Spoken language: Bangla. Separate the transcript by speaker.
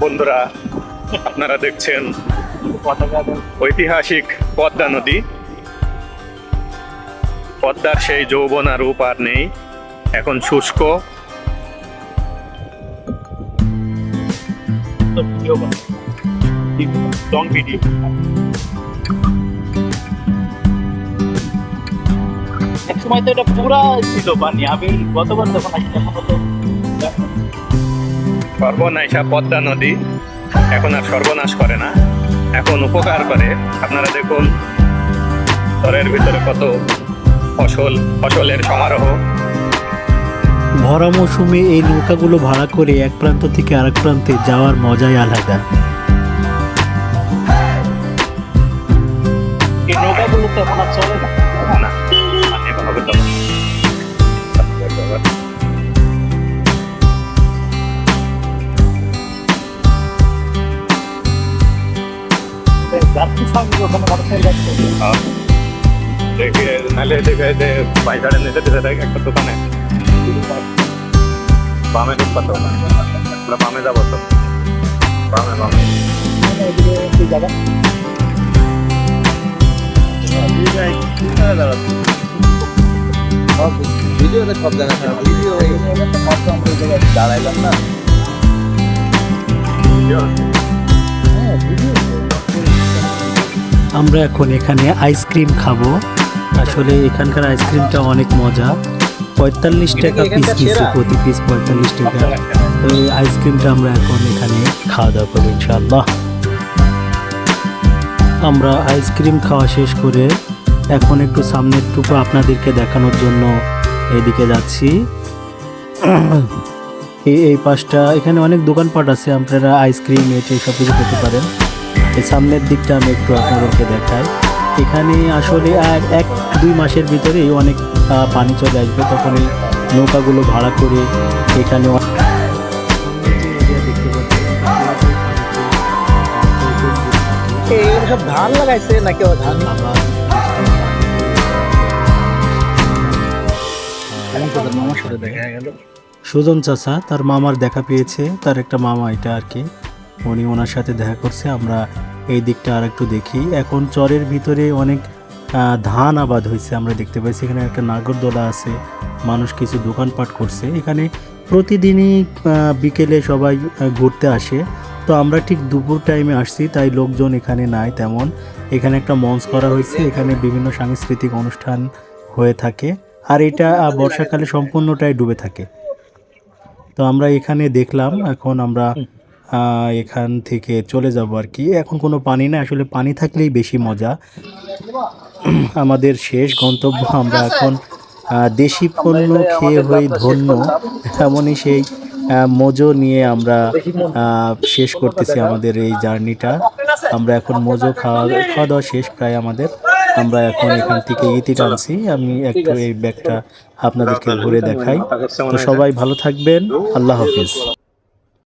Speaker 1: বন্ধুরা আপনারা দেখছেন ঐতিহাসিক পদ্মা নদী। পদ্মার সেই যৌবন আর রূপ আর নেই। এখন শুষ্ক। লং ভিডিও
Speaker 2: এক সময় তো এটা পুরা ছিল পানি আমি গতবার যখন আসছি তখন তো
Speaker 1: সর্বনাশা পদ্মা নদী এখন আর সর্বনাশ করে না। এখন উপকার করে। আপনারা দেখুন ঘরের ভিতরে কত ফসল ফসলের সমারোহ।
Speaker 3: ভরা মৌসুমে এই নৌকাগুলো ভাড়া করে এক প্রান্ত থেকে আরেক প্রান্তে যাওয়ার মজাই আলাদা।
Speaker 2: এই নৌকাগুলো তো এখন আর চলে যাচ্ছে
Speaker 1: দেখে নাহলে দেখে যে পাইকারে নিতে দিতে দেয় একটা দোকানে। বামে ঢুকবা তো আমরা বামে যাব তো। বামে বামে।
Speaker 2: ওইদিকে একটু যাবা
Speaker 4: ভিডিওতে সব জায়গা ভিডিও দাঁড়াইলাম না।
Speaker 3: আমরা এখন এখানে আইসক্রিম খাব। আসলে এখানকার আইসক্রিমটা অনেক মজা। পঁয়তাল্লিশ টাকা পিস নিচ্ছে প্রতি পিস পঁয়তাল্লিশ টাকা। তো এই আইসক্রিমটা আমরা এখন এখানে খাওয়া দাওয়া করব ইনশাআল্লাহ। আমরা আইসক্রিম খাওয়া শেষ করে এখন একটু সামনের টুকু আপনাদেরকে দেখানোর জন্য এদিকে যাচ্ছি। এই এই পাশটা এখানে অনেক দোকানপাট আছে আপনারা আইসক্রিম এটি সব কিছু খেতে পারেন। এই সামনের দিকটা আমি একটু আপনাদেরকে দেখাই। এখানে আসলে আর এক দুই মাসের ভিতরেই অনেক আহ, পানি চলে আসবে। তখন এই নৌকাগুলো ভাড়া করে এখানে
Speaker 4: সব ধান লাগাইছে নাকি ধান? মামার সাথে দেখা গেল।
Speaker 3: সুজন চাচা তার মামার দেখা পেয়েছে। তার একটা মামা এটা আর কি। উনি ওনার সাথে দেখা করছে, আমরা এই দিকটা আর একটু দেখি। এখন চরের ভিতরে অনেক ধান আবাদ হয়েছে, আমরা দেখতে পাচ্ছি এখানে একটা নাগরদোলা আছে, মানুষ কিছু দোকানপাট করছে। এখানে প্রতিদিনই বিকেলে সবাই ঘুরতে আসে। তো আমরা ঠিক দুপুর টাইমে আসছি, তাই লোকজন এখানে নাই তেমন। এখানে একটা মঞ্চ করা হয়েছে, এখানে বিভিন্ন সাংস্কৃতিক অনুষ্ঠান হয়ে থাকে। আর এটা বর্ষাকালে সম্পূর্ণটাই ডুবে থাকে। তো আমরা এখানে দেখলাম, এখন আমরা এখান থেকে চলে যাব আর কি। এখন কোনো পানি না আসলে পানি থাকলেই বেশি মজা। আমাদের শেষ গন্তব্য আমরা এখন আহ, দেশি পণ্য খেয়ে হয়ে ধন্য। এমনই সেই মজো নিয়ে আমরা শেষ করতেছি আমাদের এই জার্নিটা। আমরা এখন মজো খাওয়া খাওয়া দাওয়া শেষ প্রায় আমাদের। আমরা এখন এখান থেকে ইতি টানছি। আমি একটু এই ব্যাগটা আপনাদেরকে ঘুরে দেখাই। তো সবাই ভালো থাকবেন। আল্লাহ হাফিজ।